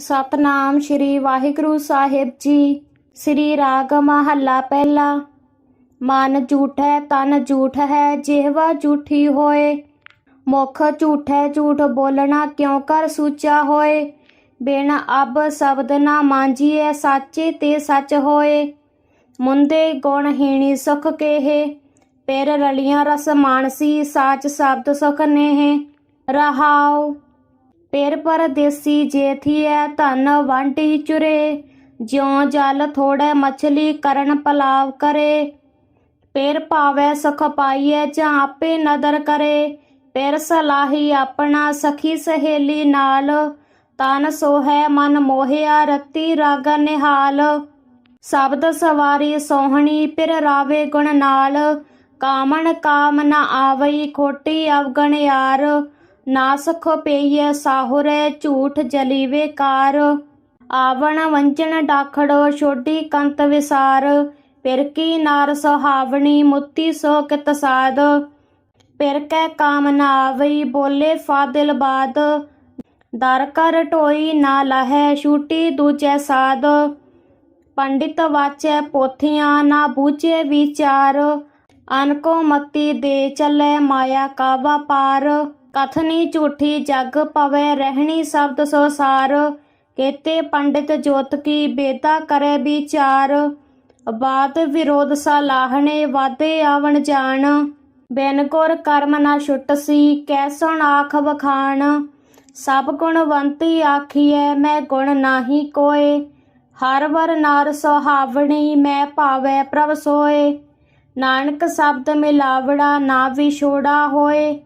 ਸਤਨਾਮ ਸ਼੍ਰੀ ਵਾਹਿਗੁਰੂ ਸਾਹਿਬ ਜੀ। ਸ੍ਰੀ ਰਾਗ ਮਹੱਲਾ ਪਹਿਲਾ। ਮਨ ਝੂਠੈ, ਤਨ ਝੂਠ ਹੈ ਜਿਹਵਾ ਝੂਠੀ ਹੋਏ। ਮੁਖ ਝੂਠੈ, ਝੂਠ ਬੋਲਣਾ ਕਿਉ ਕਰ ਸੂਚਾ ਹੋਏ? ਬਿਨ ਅਬ ਸ਼ਬਦ ਨਾ ਮਾਂਜੀਐ, ਸਾਚੇ ਤੇ ਸੱਚ ਹੋਏ। ਮੁੰਦੇ ਗੁਣ ਹੀਣੀ ਸੁਖ ਕੇਹੇ। ਪੇਰ ਰਲੀਆਂ ਰਸ ਮਾਨਸੀ ਸਾਚ ਸ਼ਬਦ ਸੁਖ ਨੇਹ। ਰਹਾਉ। ਪੇਰ ਪਰਦੇਸੀ ਜੇਥੀਐ ਧਨ ਵਾਂਟੀ ਚੁਰੇ, ਜਿਉ ਜਲ ਥੋੜੇ ਮਛਲੀ ਕਰਨ ਪਲਾਵ ਕਰੇ। ਪੇਰ ਪਾਵੈ ਸੁਖ ਪਾਈਐ ਜਾਂ ਆਪੇ ਨਦਰ ਕਰੇ, ਪੇਰ ਸਲਾਹੀ ਆਪਣਾ ਸਖੀ ਸਹੇਲੀ ਨਾਲ, ਤਨ ਸੋਹੈ ਮਨ ਮੋਹਿਆ ਰਤੀ ਰਾਗ ਨਿਹਾਲ। ਸ਼ਬਦ ਸਵਾਰੀ ਸੋਹਣੀ ਪਿਰ ਰਾਵੇ ਗੁਣ ਨਾਲ, ਕਾਮਣ ਕਾਮ ਨ ਆਵਈ ਖੋਟੀ ਅਵਗਣ ਯਾਰ। ਨਾ ਸਖੋ ਸਾਹੁਰੇ, ਝੂਠ ਜਲੀਵੇ ਕਾਰ। ਆਵਣ ਵੰਚਨ ਡਾਖੜੋ, ਛੋਡੀ ਕੰਤ ਵਿਸਾਰ। ਪਿਰ ਨਾਰ ਸੁਹਾਵਣੀ, ਮੁੱਤੀ ਸੋ ਕਿਤ ਸਾਧ ਪਿਰ ਕੈ ਕਾਮ ਨ ਆਵਈ, ਬੋਲੇ ਫਾਦਿਲ ਬਾਦ। ਦਰ ਕਰ ਢੋਈ ਨਾ ਲਹੈ, ਛੂਟੀ ਦੂਜੈ ਸਾਧ ਪੰਡਿਤ ਵਾਚੈ ਪੋਥੀਆਂ, ਨਾ ਬੂਝੇ ਵਿਚਾਰ। ਅਨਕੋ ਮਤੀ ਦੇ ਚੱਲੇ, ਮਾਇਆ ਕਾ ਵਪਾਰ ਕਥਨੀ ਝੂਠੀ ਜਗ ਪਵੇ ਰਹਿਣੀ ਸ਼ਬਦ ਸੋ ਸਾਰ। ਕੇਤੇ ਪੰਡਿਤ ਜੋਤ ਕੀ ਬੇਤਾ ਕਰੇ ਵਿਚਾਰ। ਬਾਤ ਵਿਰੋਧ ਸਲਾਹਣੇ ਵਾਦੇ ਆਵਣ ਜਾਣ। ਬਿਨ ਕੋਰ ਕਰਮ ਨਾ ਛੁਟਸੀ ਕੈਸਣ ਆਖ ਵਖਾਣ। ਸਭ ਗੁਣਵੰਤੀ ਆਖੀਐ, ਮੈਂ ਗੁਣ ਨਾਹੀ ਕੋਏ। ਹਰ ਵਰ ਨਾਰ ਸੁਹਾਵਣੀ, ਮੈਂ ਭਾਵੈ ਪ੍ਰਭ ਸੋਏ। ਨਾਨਕ ਸ਼ਬਦ ਮਿਲਾਵੜਾ, ਨਾ ਵਿਛੋੜਾ ਹੋਏ।